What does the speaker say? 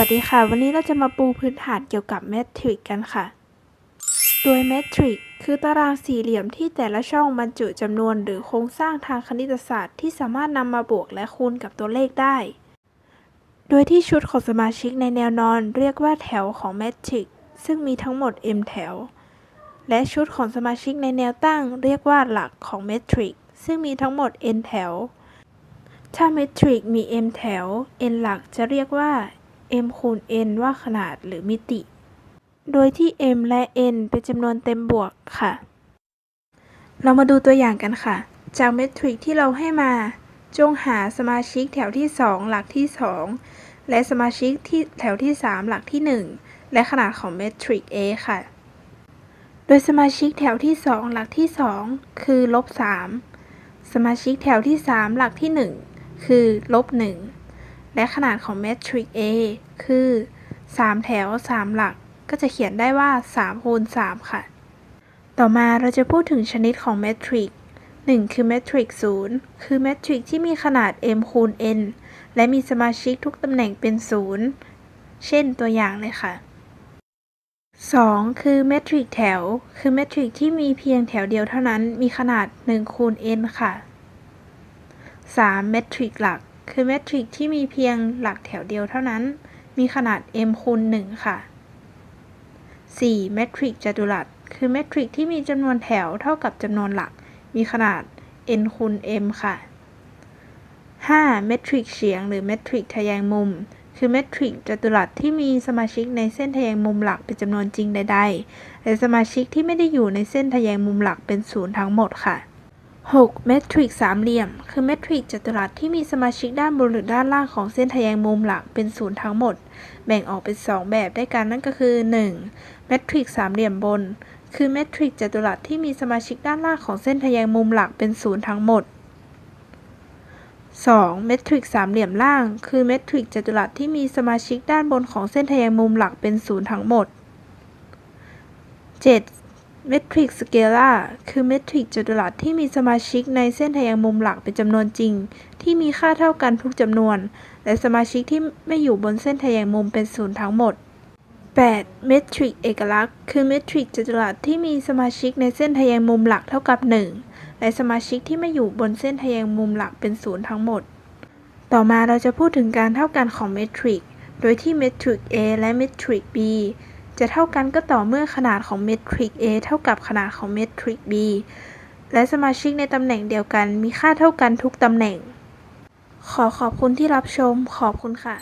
วัสดีค่ะ วันนี้เราจะมาปูพื้นฐานเกี่ยวกับเมทริกกันค่ะ โดยเมทริกคือตารางสี่เหลี่ยมที่แต่ละช่องบรรจุจำนวนหรือโครงสร้างทางคณิตศาสตร์ที่สามารถนำมาบวกและคูณกับตัวเลขได้ โดยที่ชุดของสมาชิกในแนวนอนเรียกว่าแถวของเมทริกซึ่งมีทั้งหมด m แถว และชุดของสมาชิกในแนวตั้งเรียกว่าหลักของเมทริกซึ่งมีทั้งหมด n แถว ถ้าเมทริกมี m แถว n หลักจะเรียกว่า m คูณ n ว่าขนาดหรือมิติ โดยที่ m และ n เป็นจำนวนเต็มบวกค่ะ เรามาดูตัวอย่างกันค่ะ จากเมทริกที่เราให้มา จงหาสมาชิกแถวที่ 2 หลักที่ 2 และสมาชิกที่แถวที่ 3 หลักที่ 1 และขนาดของเมทริก A ค่ะ โดยสมาชิกแถวที่ 2 หลักที่ 2 คือลบ3สมาชิกแถวที่ 3 หลักที่ 1 คือลบ1 และขนาดของเมทริก A คือ 3 แถว 3 หลัก ก็จะเขียนได้ว่า3คูณ3ค่ะ ต่อมาเราจะพูดถึงชนิดของเมทริก 1 คือเมทริก0คือเมทริกที่มีขนาด m คูณ n และมีสมาชิกทุกตำแหน่งเป็น 0 เช่นตัวอย่างเลยค่ะ 2 คือเมทริกแถว คือเมทริกที่มีเพียงแถวเดียวเท่านั้น มีขนาด1คูณ n ค่ะ 3. เมทริกหลัก คือเมทริกที่มีเพียงหลักแถวเดียวเท่านั้น มีขนาด m คูณ1ค่ะ 4. เมทริกจัตุรัส คือเมทริกที่มีจำนวนแถวเท่ากับจำนวนหลัก มีขนาด n คูณ m ค่ะ 5. เมทริกเฉียง หรือเมทริกทะแยงมุม คือเมทริกจัตุรัสที่มีสมาชิกในเส้นทะแยงมุมหลักเป็นจำนวนจริงใดๆ และสมาชิกที่ไม่ได้อยู่ในเส้นทะแยงมุมหลักเป็นศูนย์ทั้งหมดค่ะ 6. เมทริกสามเหลี่ยม คือเมทริกจัตุรัสที่มีสมาชิกด้านบนหรือด้านล่างของเส้นทแยงมุมหลักเป็นศูนย์ทั้งหมด แบ่งออกเป็น 2 แบบได้กันนั่นก็คือ 1. เมทริกสามเหลี่ยมบน คือเมทริกจัตุรัสที่มีสมาชิกด้านล่างของเส้นทแยงมุมหลักเป็นศูนย์ทั้งหมด 2. เมทริกสามเหลี่ยมล่าง คือเมทริกจัตุรัสที่มีสมาชิกด้านบนของเส้นทแยงมุมหลักเป็นศูนย์ทั้งหมด 7. เมทริกสเกล่าคือเมทริกจัตุรัสที่มีสมาชิกในเส้นทแยงมุมหลักเป็นจำนวนจริง ที่มีค่าเท่ากันทุกจำนวน และสมาชิกที่ไม่อยู่บนเส้นทแยงมุมเป็นศูนย์ทั้งหมด 8. เมทริกเอกลักษณ์ คือเมทริกจัตุรัสที่มีสมาชิกในเส้นทแยงมุมหลักเท่ากับ 1 และสมาชิกที่ไม่อยู่บนเส้นทแยงมุมหลักเป็นศูนย์ทั้งหมด ต่อมาเราจะพูดถึงการเท่ากันของเมทริก โดยที่เมทริก A และเมทริก B จะเท่ากันก็ต่อเมื่อขนาดของเมทริก A เท่ากับขนาดของเมทริก B และสมาชิกในตำแหน่งเดียวกันมีค่าเท่ากันทุกตำแหน่ง ขอขอบคุณที่รับชม ขอบคุณค่ะ